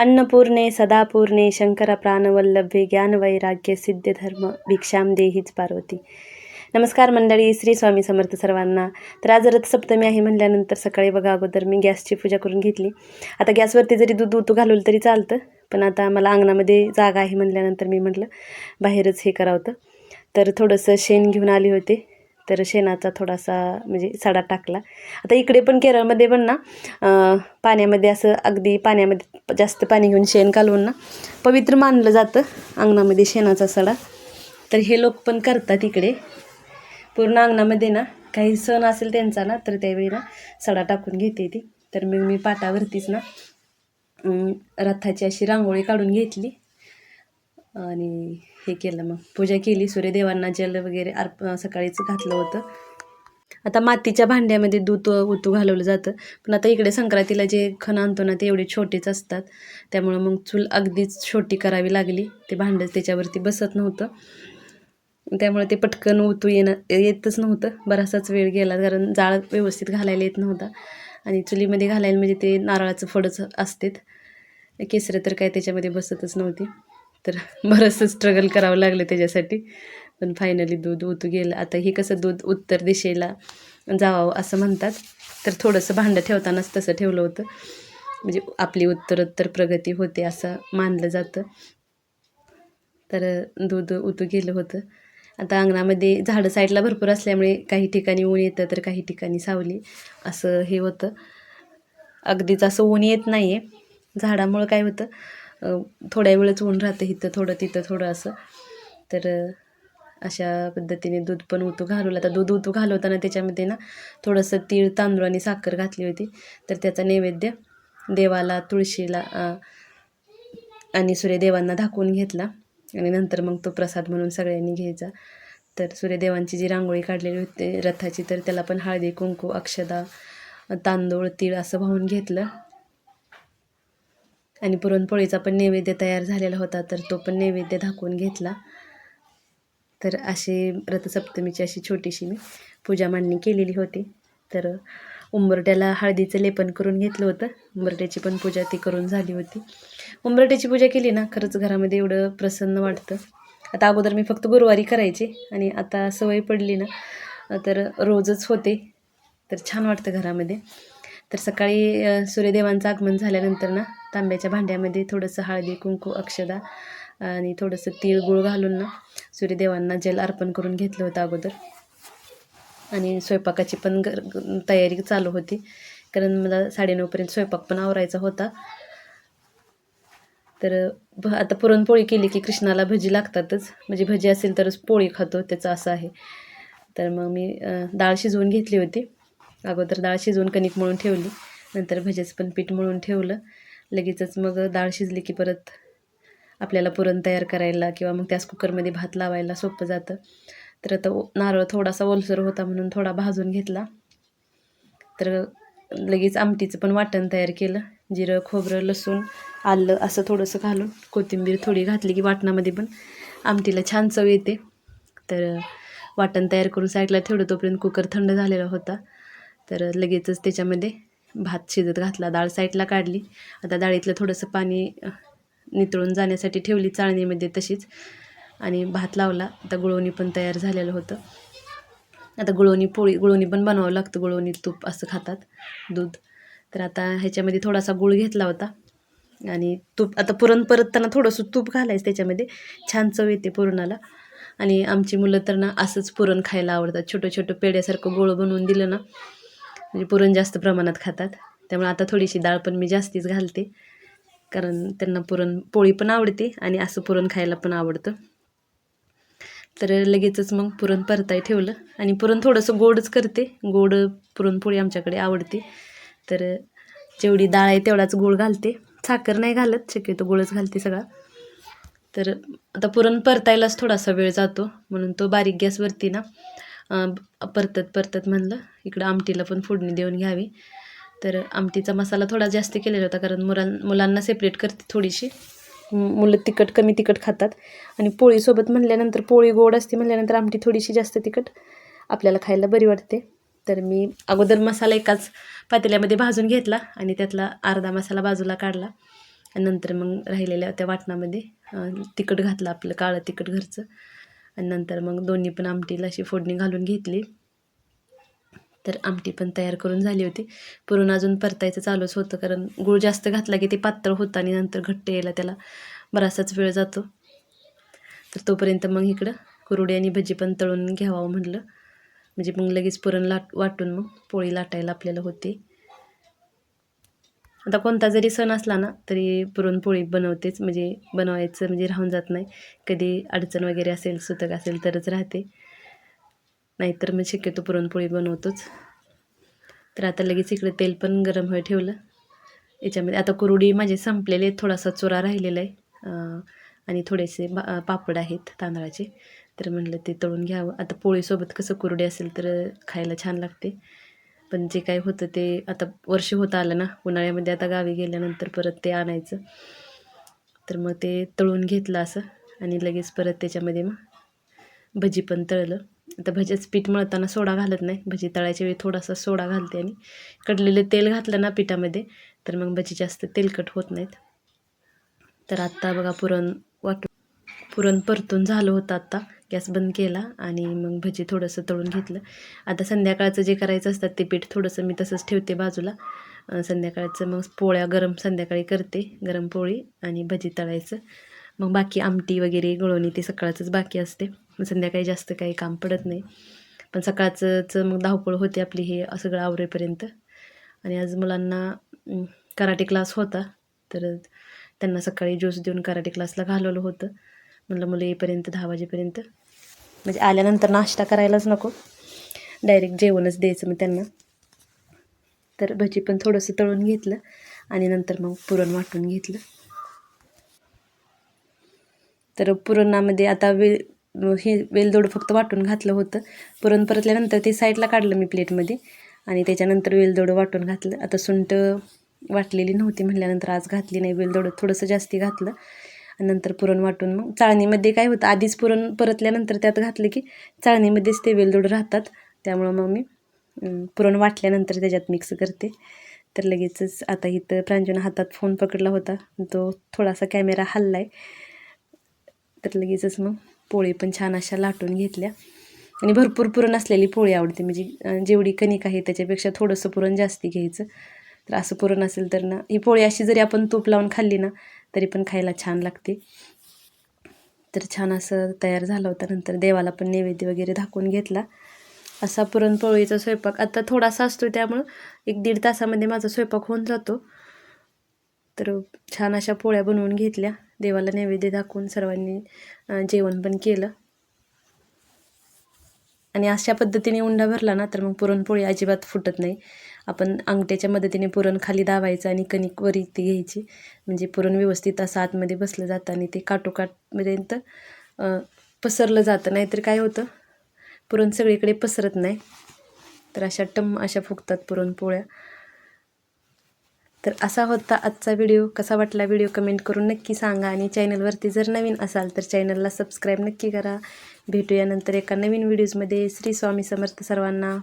अन्नपूर्णे सदापूर्णे शंकर प्राणवल्लभे ज्ञानवैराग्य सिद्धधर्म भिक्षाम देहीच पार्वती. नमस्कार मंडळी श्री स्वामी समर्थ सर्वांना. तर आज रथसप्तमी आहे म्हणल्यानंतर सकाळी बघा अगोदर मी गॅसची पूजा करून घेतली. आता गॅसवरती जरी दूध उतू घालवलं तरी चालतं पण आता मला अंगणामध्ये जागा आहे म्हणल्यानंतर मी म्हटलं बाहेरच हे करावं तर थोडंसं शेण घेऊन आले होते. तर शेणाचा थोडासा म्हणजे सडा टाकला. आता इकडे पण केरळमध्ये पण ना पाण्यामध्ये असं अगदी पाण्यामध्ये जास्त पाणी घेऊन शेण घालून ना पवित्र मानलं जातं अंगणामध्ये शेणाचा सडा. तर हे लोक पण करतात इकडे. पूर्ण अंगणामध्ये ना काही सण असेल त्यांचा ना तर त्यावेळी ना सडा टाकून घेते ती. तर मग मी पाटावरतीच ना रथाची अशी रांगोळी काढून घेतली. आणि हे केलं मग. पूजा केली सूर्यदेवांना जल वगैरे अर्प सकाळीच घातलं होतं. आता मातीच्या भांड्यामध्ये दूध ओतू घालवलं जातं. पण आता इकडे संक्रांतीला जे खण आणतो ना ते एवढे छोटेच असतात. त्यामुळं मग चूल अगदीच छोटी करावी लागली. ते भांडं त्याच्यावरती बसत नव्हतं. त्यामुळे ते पटकन ओतू येणं येतच नव्हतं. बराचसाच वेळ गेला कारण जाळ व्यवस्थित घालायला येत नव्हता. आणि चुलीमध्ये घालायला म्हणजे ते नारळाचं फडच असतेत. केसरं तर काय त्याच्यामध्ये बसतच नव्हती. तर बरंचसं स्ट्रगल करावं लागलं त्याच्यासाठी. पण फायनली दूध उतू गेलं. आता हे कसं दूध उत्तर दिशेला जावावं असं म्हणतात. तर थोडंसं भांडं ठेवतानाच तसं ठेवलं होतं. म्हणजे आपली उत्तरोत्तर प्रगती होते असं मानलं जातं. तर दूध उतू गेलं होतं. आता अंगणामध्ये झाडं साईडला भरपूर असल्यामुळे काही ठिकाणी ऊन येतं तर काही ठिकाणी सावली असं हे होतं. अगदीच असं ऊन येत नाही आहे झाडामुळं काय होतं? थोड्या वेळच ऊन राहतं इथं थोडं तिथं थोडं असं. तर अशा पद्धतीने दूध पण उतू घालवलं आता दूध उतू घालवताना त्याच्यामध्ये ना थोडंसं तीळ तांदूळ आणि साखर घातली होती. तर त्याचा नैवेद्य देवाला तुळशीला आणि सूर्यदेवांना दाखवून घेतला. आणि नंतर मग तो प्रसाद म्हणून सगळ्यांनी घ्यायचा. तर सूर्यदेवांची जी रांगोळी काढलेली होती रथाची तर त्याला पण हळदी कुंकू अक्षदा तांदूळ तीळ असं वाहून घेतलं. आणि पुरणपोळीचा पण नैवेद्य तयार झालेला होता तर तो पण नैवेद्य दाखवून घेतला. तर अशी रथसप्तमीची अशी छोटीशी मी पूजा मांडणी केलेली होती. तर उंबरट्याला हळदीचं लेपन करून घेतलं होतं. उंबरट्याची पण पूजा ती करून झाली होती. उंबरट्याची पूजा केली ना खरंच घरामध्ये एवढं प्रसन्न वाटतं. आता अगोदर मी फक्त गुरुवारी करायची आणि आता सवय पडली ना तर रोजच होते. तर छान वाटतं घरामध्ये. तर सकाळी सूर्यदेवांचं आगमन झाल्यानंतर ना तांब्याच्या भांड्यामध्ये थोडंसं हळदी कुंकू अक्षदा आणि थोडंसं तीळ गुळ घालून ना सूर्यदेवांना जल अर्पण करून घेतलं होतं अगोदर. आणि स्वयंपाकाची पण गर तयारी चालू होती. कारण मला साडेनऊपर्यंत स्वयंपाक पण आवरायचा होता. तर भ आता पुरणपोळी केली की कृष्णाला भजी लागतातच. म्हणजे भजी असेल तरच पोळी खातो त्याचं असं आहे. तर मग मी डाळ शिजवून घेतली होती. अगोदर डाळ शिजवून कणिक मळून ठेवली. नंतर भजेचं पण पीठ मळून ठेवलं. लगेचच मग डाळ शिजली की परत आपल्याला पुरण तयार करायला किंवा मग त्याच कुकरमध्ये भात लावायला सोपं जातं. तर आता नारळ थोडासा ओलसर होता म्हणून थोडा भाजून घेतला. तर लगेच आमटीचं पण वाटण तयार केलं. जिरं खोबरं लसूण आलं असं थोडंसं घालून. कोथिंबीर थोडी घातली की वाटणामध्ये पण आमटीला छान चव येते. तर वाटण तयार करून साईडला ठेवलं तोपर्यंत कुकर थंड झालेला होता. तर लगेचच त्याच्यामध्ये भात शिजत घातला डाळ साईडला काढली. आता डाळीतलं थोडंसं पाणी नितळून जाण्यासाठी ठेवली चाळणीमध्ये तशीच. आणि भात लावला. आता गुळवणी पण तयार झालेलं होतं. आता गुळवणी पोळी गुळवणी पण बनवावं लागतं. गुळवणी तूप असं खातात दूध. तर आता ह्याच्यामध्ये थोडासा गुळ घेतला होता. आणि तूप आता पुरण परतताना थोडंसं तूप घालायचं त्याच्यामध्ये. छान चव येते पुरणाला. आणि आमची मुलं तर ना असंच पुरण खायला आवडतात. छोटं छोटं पेड्यासारखं गोळ बनवून दिलं ना म्हणजे पुरण जास्त प्रमाणात खातात. त्यामुळे आता थोडीशी डाळ पण मी जास्तीच घालते. कारण त्यांना पुरण पोळी पण आवडते आणि असं पुरण खायला पण आवडतं. तर लगेचच मग पुरण परताय ठेवलं. आणि पुरण थोडंसं गोडच करते. गोड पुरणपोळी आमच्याकडे आवडते. तर जेवढी डाळ आहे तेवढाच गोळ घालते. साखर नाही घालत शक्यतो गोळच घालते सगळा. तर आता पुरण परतायलाच थोडासा वेळ जातो. म्हणून तो बारीक गॅसवरती ना परतत परतत म्हणलं. इकडं आमटीला पण फोडणी देऊन घ्यावी. तर आमटीचा मसाला थोडा जास्त केलेला होता कारण मुलां मुलांना सेपरेट करते थोडीशी. मुलं तिखट कमी तिखट खातात. आणि पोळीसोबत म्हणल्यानंतर पोळी गोड असते म्हणल्यानंतर आमटी थोडीशी जास्त तिखट आपल्याला खायला बरी वाटते. तर मी अगोदर मसाला एकाच पातेल्यामध्ये भाजून घेतला आणि त्यातला अर्धा मसाला बाजूला काढला. आणि नंतर मग राहिलेल्या त्या वाटणामध्ये तिखट घातलं आपलं काळं तिखट घरचं. आणि नंतर मग दोन्ही पण आमटीला अशी फोडणी घालून घेतली. तर आमटी पण तयार करून झाली होती. पुरण अजून परतायचं चालूच होतं कारण गूळ जास्त घातला की ते पातळ होतं आणि नंतर घट्ट यायला त्याला बराचसाच वेळ जातो. तर तोपर्यंत मग इकडं कुरुडी आणि भजी पण तळून घ्यावं म्हटलं म्हणजे मग लगेच पुरण लाट वाटून मग पोळी लाटायला आपल्याला होते. आता कोणता जरी सण असला ना तरी पुरणपोळी बनवतेच. म्हणजे बनवायचं म्हणजे राहून जात नाही. कधी अडचण वगैरे असेल सुतक असेल तरच राहते. नाहीतर मग शक्यतो पुरणपोळी बनवतोच. तर आता लगेच इकडे तेल पण गरम होय ठेवलं. याच्यामध्ये आता कुरुडी माझे संपलेले थोडासा चुरा राहिलेला आहे. आणि थोडेसे बा पापड आहेत तांदळाचे. तर म्हटलं ते तळून घ्यावं. आता पोळीसोबत कसं कुरडी असेल तर खायला छान लागते. पण जे काय होतं ते आता वर्ष होत आलं ना उन्हाळ्यामध्ये आता गावी गेल्यानंतर परत ते आणायचं. तर मग ते तळून घेतलं असं आणि लगेच परत त्याच्यामध्ये मग भजी पण तळलं. आता भजीचं पीठ मळताना सोडा घालत नाही. भजी तळायच्या वेळी थोडासा सोडा घालते आणि कडलेलं तेल घातलं ना पिठामध्ये तर मग भजी जास्त तेलकट होत नाहीत. तर आत्ता बघा पुरण वाटून पुरण परतून झालं होतं आत्ता. गॅस बंद केला आणि मग भजी थोडंसं तळून घेतलं. आता संध्याकाळचं जे करायचं असतात ते पीठ थोडंसं मी तसंच ठेवते बाजूला. संध्याकाळचं मग पोळ्या गरम संध्याकाळी करते गरम पोळी आणि भजी तळायचं. मग बाकी आमटी वगैरे गळवणी ते सकाळचंच बाकी असते. मग संध्याकाळी जास्त काही काम पडत नाही. पण सकाळचंच मग धावपळ होते आपली हे सगळं आवरेपर्यंत. आणि आज मुलांना कराटे क्लास होता. तर त्यांना सकाळी ज्यूस देऊन कराटे क्लासला घालवलं होतं. म्हणलं मुलं येईपर्यंत दहा वाजेपर्यंत. म्हणजे आल्यानंतर नाश्ता करायलाच नको. डायरेक्ट जेवणच द्यायचं मग त्यांना. तर भजी पण थोडंसं तळून घेतलं आणि नंतर मग पुरण वाटून घेतलं. तर पुरणामध्ये आता वे हे वेलदोड फक्त वाटून घातलं होतं. पुरण परतल्यानंतर ते साईडला काढलं मी प्लेटमध्ये आणि त्याच्यानंतर वेलदोड वाटून घातलं. आता सुंट वाटलेली नव्हती म्हटल्यानंतर आज घातली नाही. वेलदोड थोडंसं जास्ती घातलं. नंतर पुरण वाटून मग चाळणीमध्ये काय होतं आधीच पुरण परतल्यानंतर त्यात घातलं की चाळणीमध्येच ते वेलदोड राहतात. त्यामुळं मग मी पुरण वाटल्यानंतर त्याच्यात मिक्स करते. तर लगेचच आता इथं प्रांजूनं हातात फोन पकडला होता. तो थोडासा कॅमेरा हल्ला आहे तर लगेचच मग पोळी पण छान अशा लाटून घेतल्या. आणि भरपूर पुरण असलेली पोळी आवडते. म्हणजे जेवढी कणिक आहे त्याच्यापेक्षा थोडंसं पुरण जास्ती घ्यायचं. तर असं पुरण असेल तर ना. ही पोळी अशी जरी आपण तूप लावून खाल्ली ना तरी पण खायला छान लागते. तर छान असं तयार झालं होतं. नंतर देवाला पण नैवेद्य वगैरे दाखवून घेतला. असा पुरणपोळीचा स्वयंपाक आता थोडासा असतो त्यामुळं एक दीड तासामध्ये माझा स्वयंपाक होऊन जातो. तर छान अशा पोळ्या बनवून घेतल्या. देवाला नैवेद्य दाखवून सर्वांनी जेवण पण केलं. आणि अशा पद्धतीने उंडा भरला ना तर मग पुरणपोळी अजिबात फुटत नाही. आपण अंगठ्याच्या मदतीने पुरण खाली दाबायचं आणि कणिक वरी ती घ्यायची. म्हणजे पुरण व्यवस्थित असं आतमध्ये बसलं जातं आणि ते काटोकाठपर्यंत पसरलं जातं. नाहीतर काय होतं? पुरण सगळीकडे पसरत नाही. तर अशा टम अशा फुगतात पुरणपोळ्या. तर असा होता आजचा व्हिडिओ. कसा वाटला व्हिडिओ कमेंट करून नक्की सांगा आणि चॅनलवरती जर नवीन असाल तर चॅनलला सबस्क्राईब नक्की करा. भेटूया नंतर एका नवीन व्हिडिओजमध्ये. श्री स्वामी समर्थ सर्वांना.